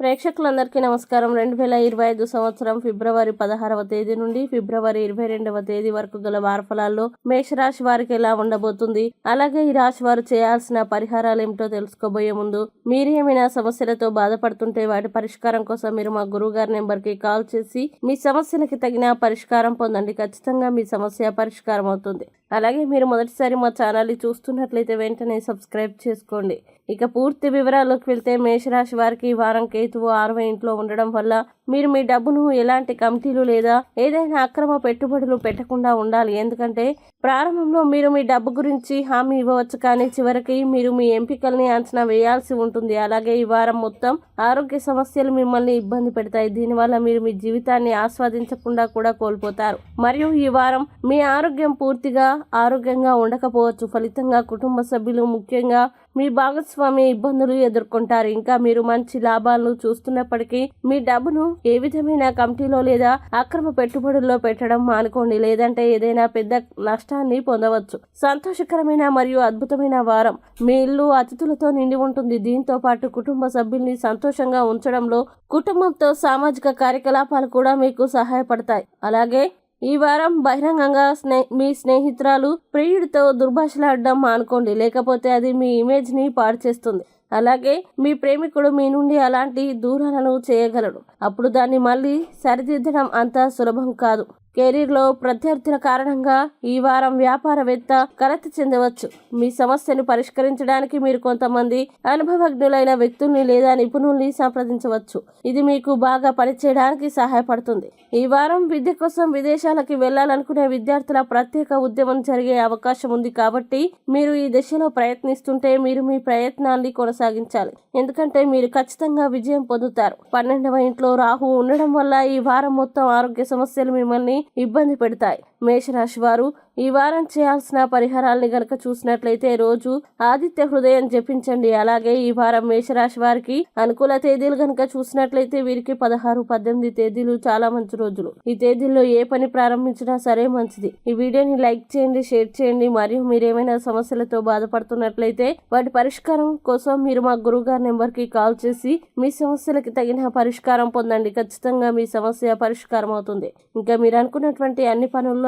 ప్రేక్షకులందరికీ నమస్కారం. రెండు వేల ఇరవై ఐదు సంవత్సరం ఫిబ్రవరి పదహారవ తేదీ నుండి ఫిబ్రవరి ఇరవై రెండవ తేదీ వరకు గల వారఫలాల్లో మేషరాశి వారికి ఎలా ఉండబోతుంది? అలాగే ఈ రాశి వారు చేయాల్సిన పరిహారాలు ఏమిటో తెలుసుకోబోయే ముందు మీరు ఏమైనా సమస్యలతో బాధపడుతుంటే వాటి పరిష్కారం కోసం మీరు మా గురువు గారి నెంబర్కి కాల్ చేసి మీ సమస్యలకి తగిన పరిష్కారం పొందండి. ఖచ్చితంగా మీ సమస్య పరిష్కారం అవుతుంది. అలాగే మీరు మొదటిసారి మా ఛానల్ని చూస్తున్నట్లయితే వెంటనే సబ్స్క్రైబ్ చేసుకోండి. ఇక పూర్తి వివరాల్లోకి వెళ్తే మేషరాశి వారికి వారం కేతువు ఆరవ ఇంట్లో ఉండడం వల్ల మీరు మీ డబ్బును ఎలాంటి కమిటీలు లేదా ఏదైనా అక్రమ పెట్టుబడులు పెట్టకుండా ఉండాలి. ఎందుకంటే ప్రారంభంలో మీరు మీ డబ్బు గురించి హామీ ఇవ్వవచ్చు కానీ చివరికి మీరు మీ ఎంపికల్ని అంచనా వేయాల్సి ఉంటుంది. అలాగే ఈ వారం మొత్తం ఆరోగ్య సమస్యలు మిమ్మల్ని ఇబ్బంది పెడతాయి. దీనివల్ల మీరు మీ జీవితాన్ని ఆస్వాదించకుండా కూడా కోల్పోతారు. మరియు ఈ వారం మీ ఆరోగ్యం పూర్తిగా ఆరోగ్యంగా ఉండకపోవచ్చు. ఫలితంగా కుటుంబ సభ్యులు ముఖ్యంగా మీ భాగస్వామి ఇబ్బందులు ఎదుర్కొంటారు. ఇంకా మీరు మంచి లాభాలను చూస్తున్నప్పటికీ మీ డబ్బును ఏ విధమైన కమిటీలో లేదా అక్రమ పెట్టుబడుల్లో పెట్టడం మానుకోండి. లేదంటే ఏదైనా పెద్ద నష్టాన్ని పొందవచ్చు. సంతోషకరమైన మరియు అద్భుతమైన వారం. మీ ఇల్లు అతిథులతో నిండి ఉంటుంది. దీంతో పాటు కుటుంబ సభ్యుల్ని సంతోషంగా ఉంచడంలో కుటుంబంతో సామాజిక కార్యకలాపాలు కూడా మీకు సహాయపడతాయి. అలాగే ఈ వారం బహిరంగంగా స్నే మీ స్నేహితురాలు ప్రియుడితో దుర్భాషలాడడం మానుకోండి. లేకపోతే అది మీ ఇమేజ్ని పాడు చేస్తుంది. అలాగే మీ ప్రేమికుడు మీ నుండి అలాంటి దూరాలను చేయగలడు. అప్పుడు దాన్ని మళ్ళీ సరిదిద్దడం అంత సులభం కాదు. కెరీర్లో ప్రత్యర్థుల కారణంగా ఈ వారం వ్యాపారవేత్త కలత చెందవచ్చు. మీ సమస్యను పరిష్కరించడానికి మీరు కొంతమంది అనుభవజ్ఞులైన వ్యక్తుల్ని లేదా నిపుణుల్ని సంప్రదించవచ్చు. ఇది మీకు బాగా పనిచేయడానికి సహాయపడుతుంది. ఈ వారం విద్య కోసం విదేశాలకి వెళ్ళాలనుకునే విద్యార్థుల ప్రత్యేక ఉద్యమం జరిగే అవకాశం ఉంది కాబట్టి మీరు ఈ దిశలో ప్రయత్నిస్తుంటే మీరు మీ ప్రయత్నాన్ని కొనసాగించాలి. ఎందుకంటే మీరు ఖచ్చితంగా విజయం పొందుతారు. పన్నెండవ ఇంట్లో రాహు ఉండడం వల్ల ఈ వారం మొత్తం ఆరోగ్య సమస్యలు మిమ్మల్ని ఇబ్బంది పెడతాయి. మేషరాశి వారు ఈ వారం చేయాల్సిన పరిహారాల్ని గనక చూసినట్లయితే రోజు ఆదిత్య హృదయం జపించండి. అలాగే ఈ వారం మేషరాశి వారికి అనుకూల తేదీలు గనక చూసినట్లయితే వీరికి పదహారు పద్దెనిమిది తేదీలు చాలా మంచి రోజులు. ఈ తేదీల్లో ఏ పని ప్రారంభించినా సరే మంచిది. ఈ వీడియోని లైక్ చేయండి షేర్ చేయండి. మరియు మీరేమైనా సమస్యలతో బాధపడుతున్నట్లయితే వాటి పరిష్కారం కోసం మీరు మా గురువు గారి నెంబర్కి కాల్ చేసి మీ సమస్యలకి తగిన పరిష్కారం పొందండి. ఖచ్చితంగా మీ సమస్య పరిష్కారం అవుతుంది ఇంకా మీరు అనుకున్నటువంటి అన్ని పనుల్లో